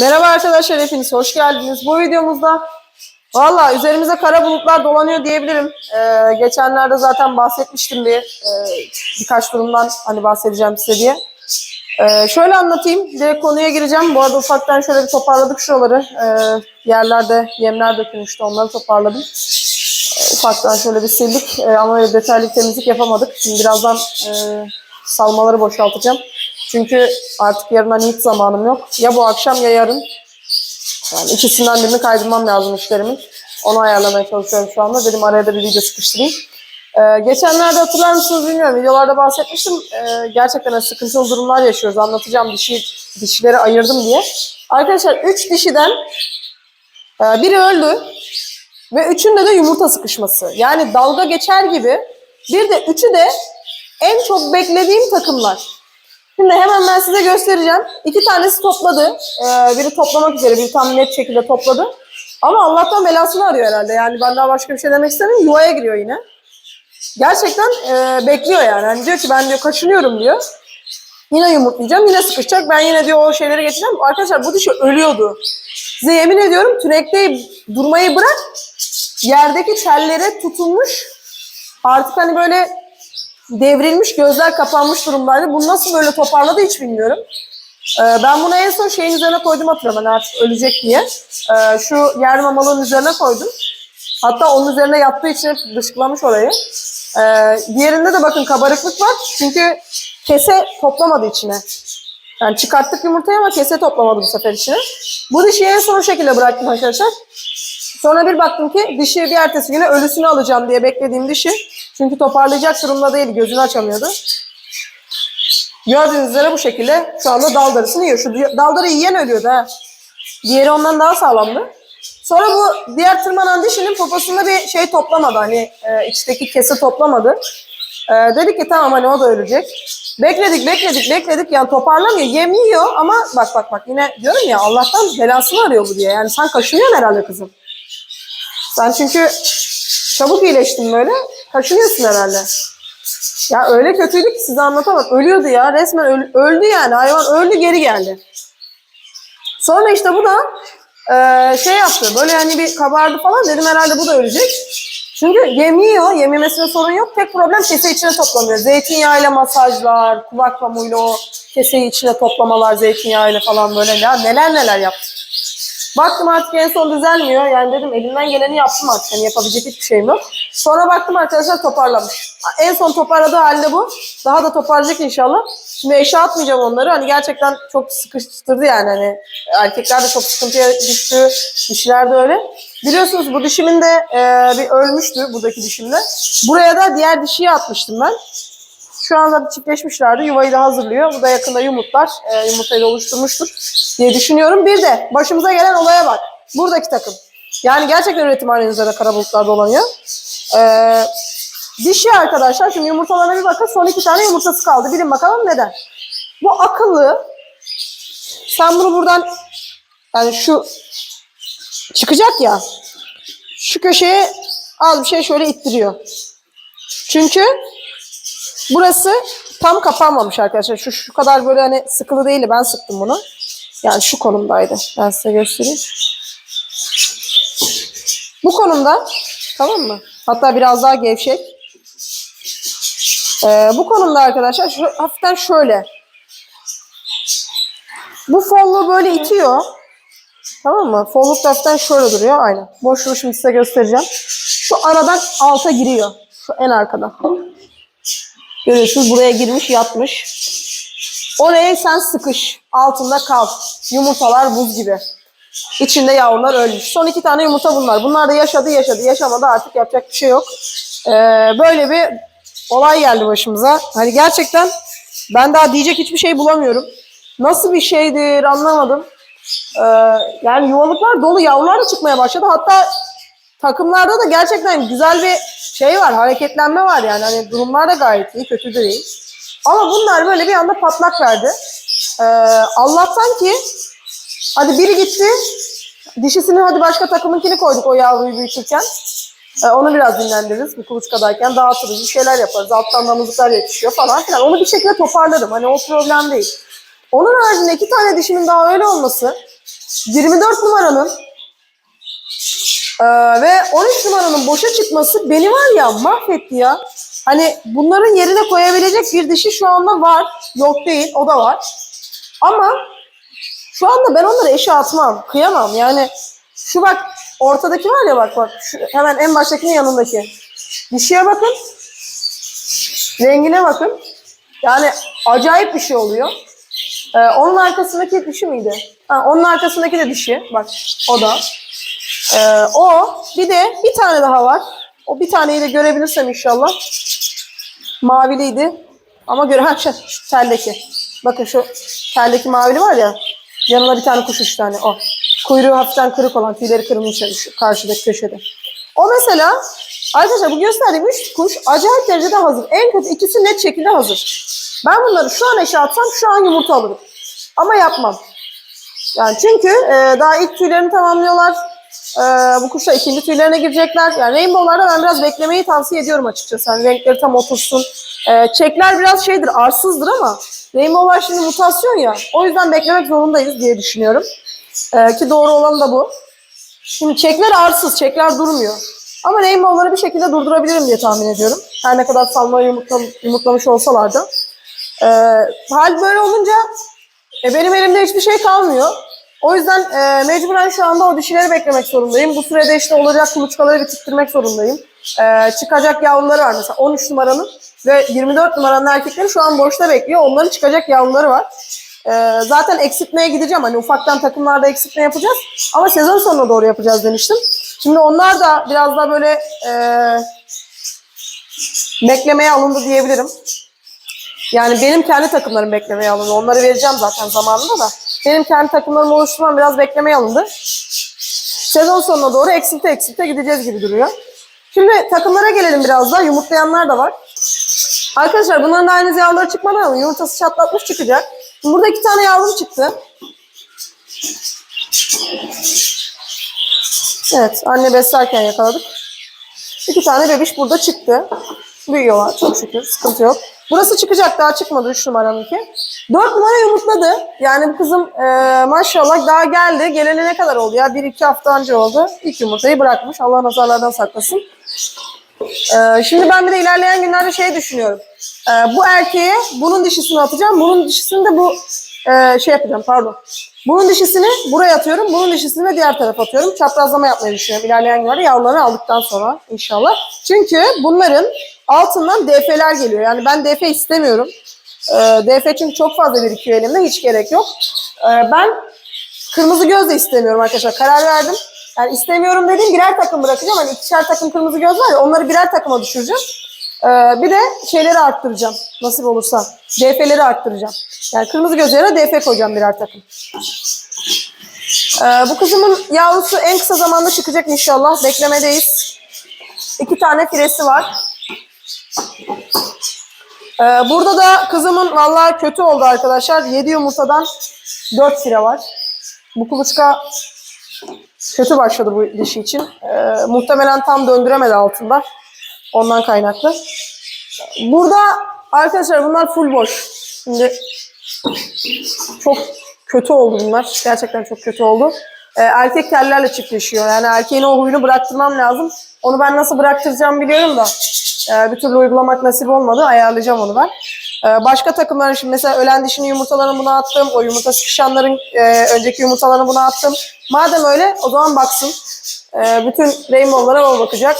Merhaba arkadaşlar hepiniz hoş geldiniz. Bu videomuzda valla üzerimize kara bulutlar dolanıyor diyebilirim. Ee, geçenlerde zaten bahsetmiştim bir e, birkaç durumdan hani bahsedeceğim size diye. Ee, şöyle anlatayım. Direkt konuya gireceğim. Bu arada ufaktan şöyle bir toparladık şuraları. Ee, yerlerde yemler dökülmüştü onları toparladım. Ee, ufaktan şöyle bir sildik Ee, ama öyle detaylı temizlik yapamadık. Şimdi birazdan e, salmaları boşaltacağım. Çünkü artık yarından hiç zamanım yok. Ya bu akşam ya yarın. Yani ikisinden birini kaydırmam lazım işlerimin. Onu ayarlamaya çalışıyorum şu anda. Dedim araya da bir video sıkıştırayım. Ee, geçenlerde hatırlar mısınız bilmiyorum. Videolarda bahsetmiştim. Ee, gerçekten sıkıntılı durumlar yaşıyoruz. Anlatacağım dişi, dişileri ayırdım diye. Arkadaşlar 3 dişiden e, biri öldü. Ve üçünde de yumurta sıkışması. Yani dalga geçer gibi. Bir de üçü de en çok beklediğim takımlar. Şimdi hemen ben size göstereceğim. İki tanesi topladı. Ee, biri toplamak üzere, biri tam net şekilde topladı. Ama Allah'tan belasını arıyor herhalde. Yani ben daha başka bir şey demek istemiyorum. Yuvaya giriyor yine. Gerçekten e, bekliyor yani. Hani diyor ki ben diyor kaçınıyorum diyor. Yine yumurtlayacağım, yine sıkışacak. Ben yine diyor o şeyleri getireceğim. Arkadaşlar bu dişi ölüyordu. Size yemin ediyorum tünekte durmayı bırak. Yerdeki tellere tutunmuş. Artık hani böyle devrilmiş, gözler kapanmış durumdaydı. Bunu nasıl böyle toparladı hiç bilmiyorum. Ee, ben bunu en son şeyin üzerine koydum hatırlıyorum hani artık ölecek diye. Ee, şu yer mamalığın üzerine koydum. Hatta onun üzerine yattığı için dışkılamış orayı. Ee, diğerinde de bakın kabarıklık var. Çünkü kese toplamadı içine. Yani çıkarttık yumurtayı ama kese toplamadı bu sefer içine. Bu dişiyi en son şekilde bıraktım arkadaşlar. Sonra bir baktım ki dişi bir ertesi güne ölüsünü alacağım diye beklediğim dişi. Çünkü toparlayacak durumda değil, gözünü açamıyordu. Gördüğünüz üzere bu şekilde şu anda dal darısını yiyor. Şu daldarı yiyen ölüyordu ha. Diğeri ondan daha sağlamdı. Sonra bu diğer tırmanan dişinin poposunda bir şey toplamadı. Hani e, içteki kesi toplamadı. E, dedik ki tamam hani o da ölecek. Bekledik, bekledik, bekledik. Yani toparlamıyor. Yem yiyor ama bak bak bak yine diyorum ya Allah'tan belasını arıyor bu diye. Yani sen kaşınıyorsun herhalde kızım. Sen çünkü çabuk iyileştin böyle. Kaşınıyorsun herhalde. Ya öyle kötüydü ki size anlatamam. Ölüyordu ya. Resmen öl- öldü yani. Hayvan öldü geri geldi. Sonra işte bu da eee, şey yaptı. Böyle hani bir kabardı falan. Dedim herhalde bu da ölecek. Çünkü yem yiyor. Yem yemesine sorun yok. Tek problem kese içine toplamıyor. Zeytinyağıyla masajlar, kulak pamuğuyla o keseyi içine toplamalar zeytinyağıyla falan böyle ya neler neler yaptı. Baktım artık en son düzelmiyor. Yani dedim elimden geleni yaptım artık. Hani yapabilecek hiçbir şeyim yok. Sonra baktım arkadaşlar toparlamış. En son toparladığı halde bu. Daha da toparlayacak inşallah. Şimdi eşe atmayacağım onları. Hani gerçekten çok sıkıştırdı yani. Hani erkekler de çok sıkıntıya düştü. Dişiler de öyle. Biliyorsunuz bu dişimin de e, bir ölmüştü buradaki dişimde. Buraya da diğer dişiyi atmıştım ben. Şu an zaten çiftleşmişlerdi. Yuvayı da hazırlıyor. Bu da yakında yumurtlar. E, yumurtayı da oluşturmuştur diye düşünüyorum. Bir de başımıza gelen olaya bak. Buradaki takım. Yani gerçekten üretimhane üzerinde kara bulutlar dolanıyor. Ee, dişi arkadaşlar. Şimdi yumurtalarına bir bakın. Son iki tane yumurtası kaldı. Bilin bakalım neden. Bu akıllı. Sen bunu buradan yani şu çıkacak ya. Şu köşeye az bir şey şöyle ittiriyor. Çünkü Burası tam kapanmamış arkadaşlar. Şu, şu kadar böyle hani sıkılı değil. Ben sıktım bunu. Yani şu konumdaydı. Ben size göstereyim. Bu konumda. Tamam mı? Hatta biraz daha gevşek. Ee, bu konumda arkadaşlar şu, hafiften şöyle. Bu folluğu böyle itiyor. Tamam mı? Folluk hafiften şöyle duruyor. Aynen. Boşluğu şimdi size göstereceğim. Şu aradan alta giriyor. Şu en arkadan. Görüyorsunuz buraya girmiş yatmış. Oraya sen sıkış. Altında kal. Yumurtalar buz gibi. İçinde yavrular ölmüş. Son iki tane yumurta bunlar. Bunlar da yaşadı yaşadı. Yaşamadı artık yapacak bir şey yok. Ee, böyle bir olay geldi başımıza. Hani gerçekten ben daha diyecek hiçbir şey bulamıyorum. Nasıl bir şeydir anlamadım. Ee, yani yuvalıklar dolu yavrular da çıkmaya başladı. Hatta takımlarda da gerçekten güzel bir şey var, hareketlenme var yani. Hani durumlar da gayet iyi, kötü de değil. Ama bunlar böyle bir anda patlak verdi. Ee, Allah'tan ki hadi biri gitti, dişisini hadi başka takımınkini koyduk o yavruyu büyütürken. Ee, onu biraz dinlendiririz bu kuluçkadayken dağıtırız, bir şeyler yaparız. Alttan damızlıklar yetişiyor falan filan. Onu bir şekilde toparlarım. Hani o problem değil. Onun haricinde iki tane dişimin daha öyle olması 24 numaranın ee, ve 13 numaranın boşa çıkması beni var ya mahvetti ya. Hani bunların yerine koyabilecek bir dişi şu anda var. Yok değil, o da var. Ama şu anda ben onları eşe atmam, kıyamam. Yani şu bak ortadaki var ya bak bak şu hemen en baştakinin yanındaki. Dişiye bakın. Rengine bakın. Yani acayip bir şey oluyor. Ee, onun arkasındaki dişi miydi? Ha, onun arkasındaki de dişi. Bak o da. Ee, o bir de bir tane daha var. O bir taneyi de görebilirsem inşallah. Maviliydi. Ama göre ha şu teldeki. Bakın şu teldeki mavili var ya. Yanına bir tane kuş üç tane o. Kuyruğu hafiften kırık olan tüyleri kırılmış karşıdaki köşede. O mesela arkadaşlar bu gösterdiğim üç kuş acayip derecede hazır. En kötü ikisi net şekilde hazır. Ben bunları şu an eşe atsam şu an yumurta alırım. Ama yapmam. Yani çünkü e, daha ilk tüylerini tamamlıyorlar. E, bu kuşlar ikinci tüylerine girecekler. Yani rainbow'larda ben biraz beklemeyi tavsiye ediyorum açıkçası. Yani renkleri tam otursun. E, çekler biraz şeydir, arsızdır ama rainbow'lar şimdi mutasyon ya. O yüzden beklemek zorundayız diye düşünüyorum. E, ki doğru olan da bu. Şimdi çekler arsız, çekler durmuyor. Ama rainbow'ları bir şekilde durdurabilirim diye tahmin ediyorum. Her ne kadar salmayı yumurtlam yumurtlamış olsalar da. E, hal böyle olunca e, benim elimde hiçbir şey kalmıyor. O yüzden e, mecburen şu anda o dişileri beklemek zorundayım. Bu sürede işte olacak kuluçkaları bitirtmek zorundayım. E, çıkacak yavruları var mesela 13 numaranın ve 24 numaranın erkekleri şu an boşta bekliyor. Onların çıkacak yavruları var. E, zaten eksiltmeye gideceğim. Hani ufaktan takımlarda eksiltme yapacağız. Ama sezon sonuna doğru yapacağız demiştim. Şimdi onlar da biraz daha böyle e, beklemeye alındı diyebilirim. Yani benim kendi takımlarım beklemeye alındı. Onları vereceğim zaten zamanında da. Benim kendi takımlarımı oluşturmam biraz beklemeye alındı. Sezon sonuna doğru eksilte eksilte gideceğiz gibi duruyor. Şimdi takımlara gelelim biraz daha. Yumurtlayanlar da var. Arkadaşlar bunların da aynı yavruları çıkmadı ama yumurtası çatlatmış çıkacak. Burada iki tane yavrum çıktı. Evet anne beslerken yakaladık. İki tane bebiş burada çıktı. Büyüyorlar çok şükür sıkıntı yok. Burası çıkacak daha çıkmadı 3 numaranınki. 4 numara yumurtladı. Yani bu kızım e, maşallah daha geldi. Gelene ne kadar oldu ya? 1-2 hafta önce oldu. İlk yumurtayı bırakmış. Allah nazarlardan saklasın. E, şimdi ben bir de ilerleyen günlerde şey düşünüyorum. E, bu erkeğe bunun dişisini atacağım. Bunun dişisini de bu e, şey yapacağım pardon. Bunun dişisini buraya atıyorum. Bunun dişisini de diğer tarafa atıyorum. Çaprazlama yapmayı düşünüyorum. İlerleyen günlerde yavrularını aldıktan sonra inşallah. Çünkü bunların altından DF'ler geliyor. Yani ben DF istemiyorum. E, DF çünkü çok fazla birikiyor elimde. Hiç gerek yok. E, ben kırmızı göz de istemiyorum arkadaşlar. Karar verdim. Yani istemiyorum dediğim birer takım bırakacağım. Hani ikişer takım kırmızı göz var ya onları birer takıma düşüreceğim. Ee, bir de şeyleri arttıracağım. Nasip olursa. DF'leri arttıracağım. Yani kırmızı göz yerine DF koyacağım birer takım. Ee, bu kızımın yavrusu en kısa zamanda çıkacak inşallah. Beklemedeyiz. İki tane firesi var. Ee, burada da kızımın vallahi kötü oldu arkadaşlar. 7 yumurtadan 4 fire var. Bu kuluçka kötü başladı bu dişi için. Ee, muhtemelen tam döndüremedi altında. Ondan kaynaklı. Burada arkadaşlar bunlar full boş. Şimdi çok kötü oldu bunlar. Gerçekten çok kötü oldu. Ee, erkek tellerle çiftleşiyor. Yani erkeğin o huyunu bıraktırmam lazım. Onu ben nasıl bıraktıracağım biliyorum da. E, bir türlü uygulamak nasip olmadı. Ayarlayacağım onu ben. Ee, başka takımların şimdi mesela ölen dişinin yumurtalarını buna attım. O yumurta sıkışanların e, önceki yumurtalarını buna attım. Madem öyle o zaman baksın. Ee, bütün rainbow'lara o bakacak.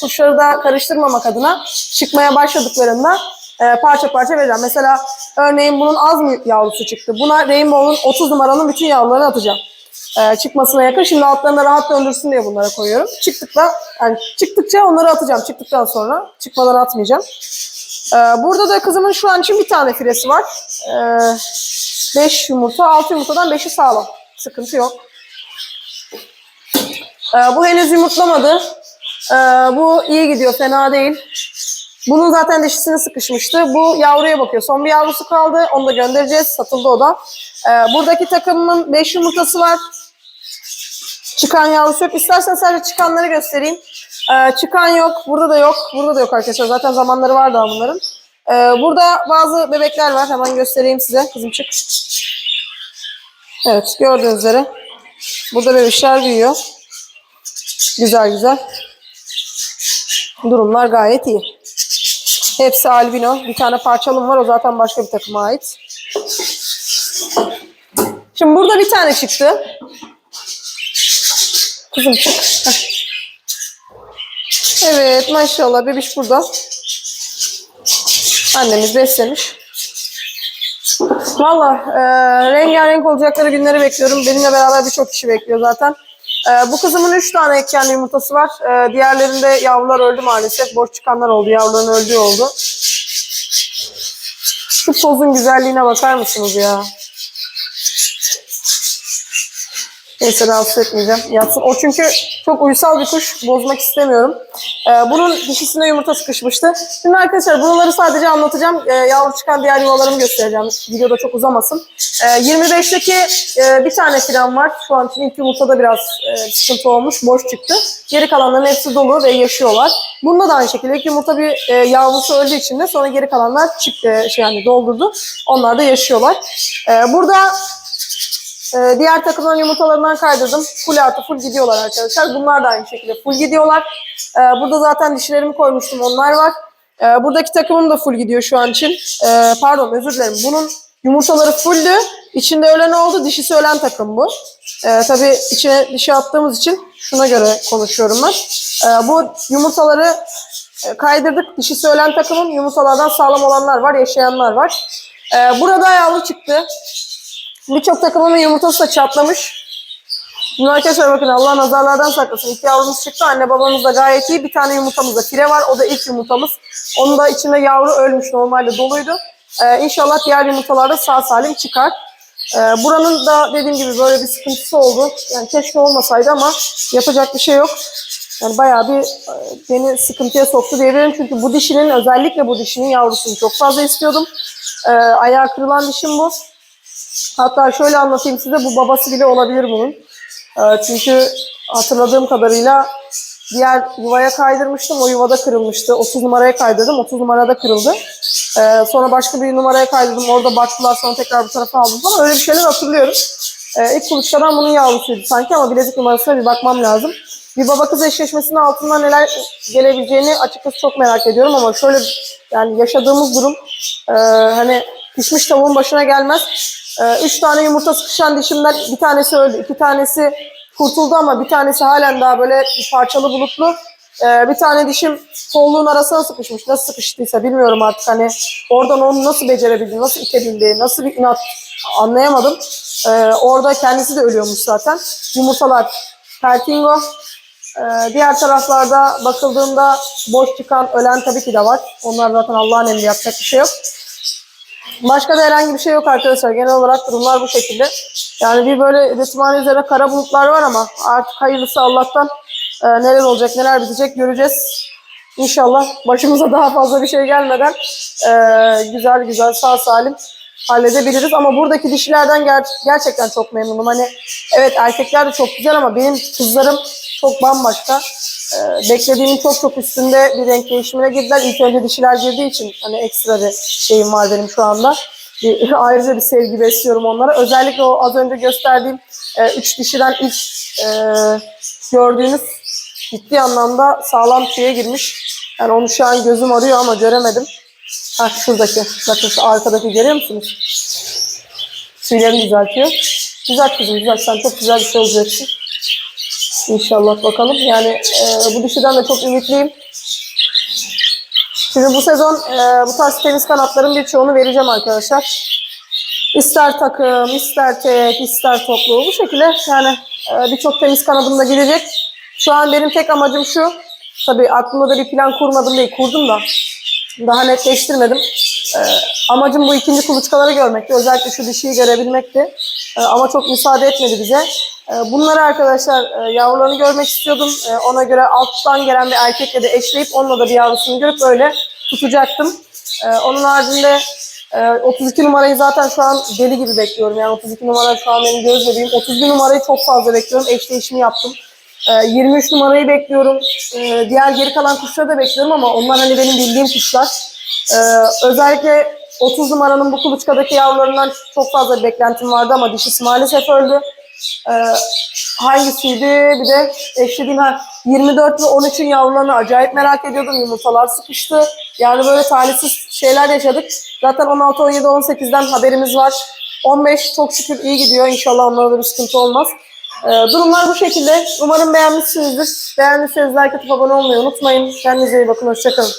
Kuşları da karıştırmamak adına çıkmaya başladıklarında e, parça parça vereceğim. Mesela örneğin bunun az mı yavrusu çıktı? Buna rainbow'un 30 numaranın bütün yavrularını atacağım. Ee, çıkmasına yakın. Şimdi altlarına rahat döndürsün diye bunlara koyuyorum. Çıktıkla, yani çıktıkça onları atacağım. Çıktıktan sonra çıkmadan atmayacağım. Ee, burada da kızımın şu an için bir tane firesi var. 5 yumurta, 6 yumurtadan 5'i sağlam. Sıkıntı yok. Ee, bu henüz yumurtlamadı. Ee, bu iyi gidiyor, fena değil. Bunun zaten dişisine sıkışmıştı. Bu yavruya bakıyor. Son bir yavrusu kaldı. Onu da göndereceğiz. Satıldı o da. Ee, buradaki takımın 5 yumurtası var. Çıkan yavrusu yok. İstersen sadece çıkanları göstereyim. Ee, çıkan yok. Burada da yok. Burada da yok arkadaşlar. Zaten zamanları var daha bunların. Ee, burada bazı bebekler var. Hemen göstereyim size. Kızım çık. Evet gördüğünüz üzere. Burada bebişler büyüyor. Güzel güzel. Durumlar gayet iyi. Hepsi albino. Bir tane parçalım var. O zaten başka bir takıma ait. Şimdi burada bir tane çıktı. Kızım çık. Evet maşallah bebiş burada. Annemiz beslemiş. Valla e, rengarenk olacakları günleri bekliyorum. Benimle beraber birçok kişi bekliyor zaten. E, bu kızımın 3 tane ekkenli yumurtası var. E, diğerlerinde yavrular öldü maalesef. Boş çıkanlar oldu. Yavruların öldüğü oldu. Şu pozun güzelliğine bakar mısınız ya? Neyse rahatsız etmeyeceğim. Yatsın. O çünkü çok uysal bir kuş. Bozmak istemiyorum. Ee, bunun dişisine yumurta sıkışmıştı. Şimdi arkadaşlar buraları sadece anlatacağım. Ee, yavru çıkan diğer yuvalarımı göstereceğim. Videoda çok uzamasın. Ee, 25'teki e, bir tane filan var. Şu an için ilk yumurtada biraz e, sıkıntı olmuş. Boş çıktı. Geri kalanların hepsi dolu ve yaşıyorlar. Bunda da aynı şekilde ilk yumurta bir e, yavrusu öldüğü için de sonra geri kalanlar çıktı, şey yani doldurdu. Onlar da yaşıyorlar. Ee, burada ee, diğer takımların yumurtalarından kaydırdım. Full artı full gidiyorlar arkadaşlar. Bunlar da aynı şekilde full gidiyorlar. Ee, burada zaten dişilerimi koymuştum. Onlar var. Ee, buradaki takımım da full gidiyor şu an için. Pardon özür dilerim. Bunun yumurtaları fulldü. İçinde ölen oldu. Dişisi ölen takım bu. Tabii içine dişi attığımız için şuna göre konuşuyorum ben. Bu yumurtaları e, kaydırdık. Dişisi ölen takımın yumurtalardan sağlam olanlar var. Yaşayanlar var. Ee, burada yavru çıktı. Birçok takımın yumurtası da çatlamış. Şimdi arkadaşlar bakın Allah nazarlardan saklasın. İki yavrumuz çıktı. Anne babamız da gayet iyi. Bir tane yumurtamızda fire var. O da ilk yumurtamız. Onun da içinde yavru ölmüş. Normalde doluydu. Ee, inşallah diğer yumurtalar da sağ salim çıkar. Ee, buranın da dediğim gibi böyle bir sıkıntısı oldu. Yani keşke olmasaydı ama yapacak bir şey yok. Yani bayağı bir e, beni sıkıntıya soktu diyebilirim. Çünkü bu dişinin özellikle bu dişinin yavrusunu çok fazla istiyordum. Ee, ayağı kırılan dişim bu. Hatta şöyle anlatayım size bu babası bile olabilir bunun. Ee, çünkü hatırladığım kadarıyla diğer yuvaya kaydırmıştım. O yuvada kırılmıştı. 30 numaraya kaydırdım. 30 numarada kırıldı. Ee, sonra başka bir numaraya kaydırdım. Orada baktılar sonra tekrar bu tarafa aldım falan. Öyle bir şeyler hatırlıyorum. Ee, ilk kuluçkadan bunun yavrusuydu sanki ama bilezik numarasına bir bakmam lazım. Bir baba kız eşleşmesinin altından neler gelebileceğini açıkçası çok merak ediyorum ama şöyle yani yaşadığımız durum e, hani pişmiş tavuğun başına gelmez. Ee, üç tane yumurta sıkışan dişimden bir tanesi öldü. iki tanesi kurtuldu ama bir tanesi halen daha böyle parçalı bulutlu. Ee, bir tane dişim kolluğun arasına sıkışmış. Nasıl sıkıştıysa bilmiyorum artık hani oradan onu nasıl becerebildi, nasıl itebildi, nasıl bir inat anlayamadım. Ee, orada kendisi de ölüyormuş zaten. Yumurtalar pertingo. Ee, diğer taraflarda bakıldığında boş çıkan ölen tabii ki de var. Onlar zaten Allah'ın emri yapacak bir şey yok. Başka da herhangi bir şey yok arkadaşlar. Genel olarak durumlar bu şekilde. Yani bir böyle resimhane üzerine kara bulutlar var ama artık hayırlısı Allah'tan e, neler olacak, neler bitecek göreceğiz. İnşallah başımıza daha fazla bir şey gelmeden e, güzel güzel sağ salim halledebiliriz. Ama buradaki dişilerden ger- gerçekten çok memnunum. Hani evet erkekler de çok güzel ama benim kızlarım çok bambaşka. Ee, beklediğimin çok çok üstünde bir renk değişimine girdiler. İlk önce dişiler girdiği için hani ekstra bir şeyim var benim şu anda. Bir, ayrıca bir sevgi besliyorum onlara. Özellikle o az önce gösterdiğim e, üç dişiden ilk e, gördüğünüz ciddi anlamda sağlam tüye girmiş. Yani onu şu an gözüm arıyor ama göremedim. Ha şuradaki. Bakın şu arkadaki görüyor musunuz? Tüylerini düzeltiyor. Güzel kızım güzel. Sen çok güzel bir şey olacaksın. İnşallah bakalım. Yani e, bu dişiden de çok ümitliyim. Şimdi bu sezon e, bu tarz temiz kanatların birçoğunu vereceğim arkadaşlar. İster takım, ister tek, ister toplu. Bu şekilde yani e, birçok temiz kanadım da gidecek. Şu an benim tek amacım şu. Tabii aklımda da bir plan kurmadım değil, kurdum da. Daha netleştirmedim. E, amacım bu ikinci kuluçkaları görmekti. Özellikle şu dişiyi görebilmekti. E, ama çok müsaade etmedi bize. E, bunları arkadaşlar e, yavrularını görmek istiyordum. E, ona göre alttan gelen bir erkekle de eşleyip onunla da bir yavrusunu görüp böyle tutacaktım. E, onun haricinde e, 32 numarayı zaten şu an deli gibi bekliyorum. Yani 32 numara şu an benim göz bebeğim. 31 numarayı çok fazla bekliyorum. Eşleşimi yaptım. E, 23 numarayı bekliyorum. E, diğer geri kalan kuşları da bekliyorum ama onlar hani benim bildiğim kuşlar. E, özellikle 30 numaranın bu kuluçkadaki yavrularından çok fazla bir beklentim vardı ama dişisi maalesef öldü. Ee, hangisiydi? Bir de eşlediğim ha 24 ve 13'ün yavrularını acayip merak ediyordum. Yumurtalar sıkıştı. Yani böyle talihsiz şeyler yaşadık. Zaten 16, 17, 18'den haberimiz var. 15 çok şükür iyi gidiyor. İnşallah onlarda da bir sıkıntı olmaz. Ee, durumlar bu şekilde. Umarım beğenmişsinizdir. Beğendiyseniz like atıp abone olmayı unutmayın. Kendinize iyi bakın. Hoşçakalın.